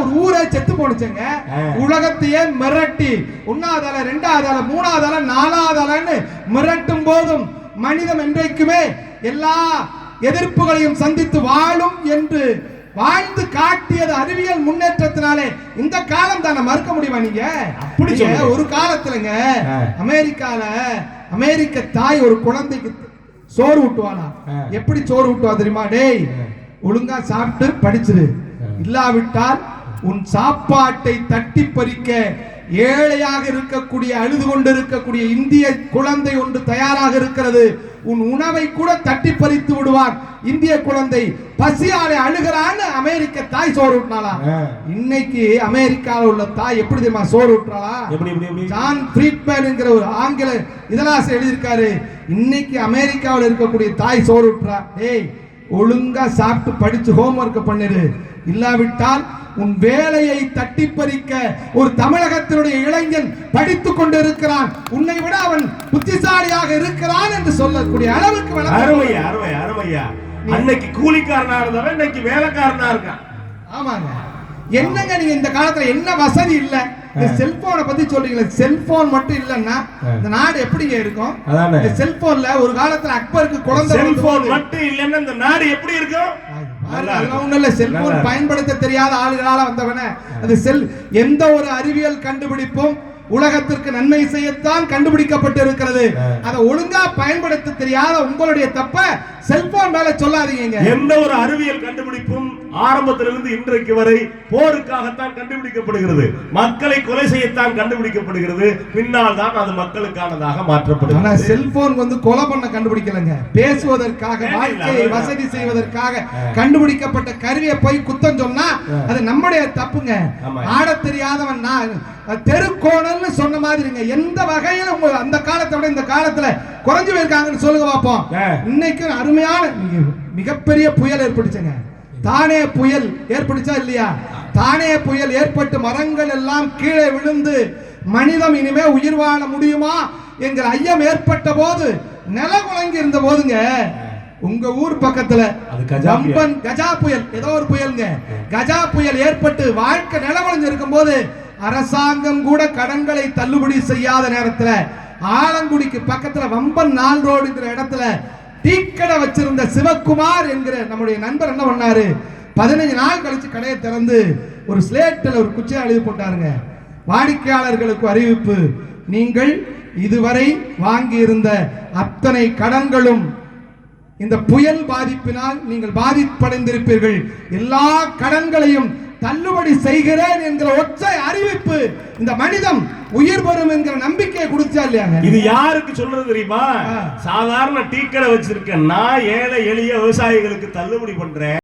ஒரு ஊரே செத்து போனுச்சுங்க. உலகத்தையே மிரட்டி ஒன்னாவது அலை ரெண்டாவது அலை மூணாவது அலை நாலாவது அலைன்னு மிரட்டும் போதும் மனிதம் என்றைக்குமே எல்லா எதிர்ப்புகளையும் சந்தித்து வாழும் என்று வாழ்ந்து காட்டியது அறிவியல் முன்னேற்றத்தினாலே இந்த காலம் தானே மறுக்க முடியுமா நீங்க அப்படி சொல்லுங்க. ஒரு காலத்துலங்க. அமெரிக்கால அமெரிக்க தாய் ஒரு குழந்தைக்கு சோறு ஊட்டுவானா. எப்படி சோறு ஊட்டுவா தெரியுமா டேய் ஒழுங்கா சாப்பிட்டு படிச்சிரு இல்லாவிட்டால் உன் சாப்பாட்டை தட்டி பறிக்க ஏழையாக இருக்கக்கூடிய அழுது கொண்டிருக்கக்கூடிய இந்திய குழந்தை ஒன்று தயாராக இருக்கிறது. உன் உணவை கூட தட்டி பறித்து விடுவார். இந்திய குழந்தை பசியாலே அழுகிறான்னு அமெரிக்க தாய் சோறு ஊட்டினாளா? ஆ. இன்னைக்கு அமெரிக்காவில் உள்ள தாய் எப்படி தெரியுமா சோறு ஊட்டுறாளா? ஜான் ஃப்ரீட்மேன்ங்கிற ஒரு ஆங்கில இதழாசிரியர் எழுதியிருக்காரு. இன்னைக்கு அமெரிக்காவில் இருக்கக்கூடிய தாய் சோறு விட்டுறா ஏய் ஒழுங்கா சாப்பிட்டு படிச்சு ஹோம்ஒர்க் பண்ணிரு இல்லாவிட்டால் உன் வேலையை தட்டி பறிக்க ஒரு தமிழகத்தினுடைய இளைஞன் படித்துக் கொண்டிருக்கிறான். உன்னை விட அவன் புத்திசாலியாக இருக்கிறான் என்று சொல்லக்கூடிய அளவுக்கு அருமையா அருமை அருமையா அன்னைக்கு கூலிக்காரனா இருந்தவன் இன்னைக்கு வேலைக்காரனா இருக்கான். ஆமாங்க. என்னங்க நீங்க இந்த காலத்துல என்ன வசதி இல்ல? இந்த செல்போனை பத்தி சொல்றீங்களே செல்போன் மட்டும் இல்லன்னா. இந்த நாடு எப்படிங்க இருக்கும். இந்த செல்போன்ல ஒரு காலத்துல அக்பருக்கு குழந்தை செல்போன் மட்டும் இல்லைன்னா இந்த நாடு எப்படி இருக்கும்? செல்போன் பயன்படுத்த தெரியாத ஆளுகளால வந்தவன. அது செல் எந்த ஒரு அறிவியல் கண்டுபிடிப்பும் உலகத்திற்கு நன்மை செய்யத்தான் கண்டுபிடிக்கப்பட்டு இருக்கிறது. அதை ஒழுங்கா பயன்படுத்த தெரியாத உங்களுடைய தப்ப செல்போன் மேல சொல்லாதீங்க எந்த ஒரு அறிவியல் கண்டுபிடிப்பும் ஆரம்பத்திலிருந்து இன்றைக்கு வரை போருக்காகத்தான் கண்டுபிடிக்கப்படுகிறது மக்களை கொலை செய்யத்தான் கண்டுபிடிக்கப்படுகிறது பின்னால் தான் அது மக்களுக்கானதாக ஆனா மாற்றப்படுகிறது செல்போன் வந்து கொலை பண்ண கண்டுபிடிக்கலங்க பேசுவதற்காக வாழ்க்கையை. வசதி செய்வதற்காக. கண்டுபிடிக்கப்பட்ட கருவியை போய் குத்தம் சொன்னா. அது நம்முடைய தப்புங்க. ஆடத் தெரியாதவன் நான் தெருக்கோணல்னு சொன்ன மாதிரிங்க எந்த வகையில உங்க அந்த காலத்தை விட இந்த காலத்துல குறைஞ்சு போயிருக்காங்கன்னு சொல்லுங்க பாப்போம் ஆ. இன்னைக்கு அருமையான மிக- மிகப்பெரிய புயல் ஏற்பட்டுச்சுங்க தானே புயல் ஏற்பட்டுச்சா இல்லையா? தானே புயல் ஏற்பட்டு மரங்கள் எல்லாம் கீழே விழுந்து மனிதம் இனிமே உயிர் வாழ முடியுமா? என்கிற ஐயம் ஏற்பட்ட போது நிலகுலங்கி இருந்த போதுங்க. உங்க ஊர் பக்கத்துல அது கஜா புயல். ஏதோ ஒரு புயல்ங்க. கஜா புயல் ஏற்பட்டு வாழ்க்கை நிலவழிஞ்சு இருக்கும்போது அரசாங்கம் கூட கடன்களை தள்ளுபடி செய்யாத நேரத்துல ஆலங்குடிக்கு பக்கத்துல வம்பன் நாள் ரோடுங்கிற இடத்துல டீக்கடை வச்சிருந்த சிவக்குமார் என்கிற நம்முடைய நண்பர் என்ன பண்ணாரு? பதினஞ்சு நாள் கழிச்சு கடையை திறந்து ஒரு ஸ்லேட்டில் ஒரு குச்சியை எழுதி போட்டாருங்க. வாடிக்கையாளர்களுக்கு அறிவிப்பு நீங்கள் இதுவரை வாங்கியிருந்த அத்தனை கடன்களும் இந்த புயல் பாதிப்பினால் நீங்கள் பாதிப்படைந்திருப்பீர்கள். எல்லா கடன்களையும் தள்ளுபடி செய்கிறேன் என்கிற ஒற்றை அறிவிப்பு இந்த மனிதம் உயிர் பெறும் என்கிற நம்பிக்கையை கொடுத்தா இல்லையாங்க இது யாருக்கு சொல்றது தெரியுமா. சாதாரண டீ கடை வச்சிருக்க நான் ஏழை எளிய விவசாயிகளுக்கு தள்ளுபடி பண்றேன்.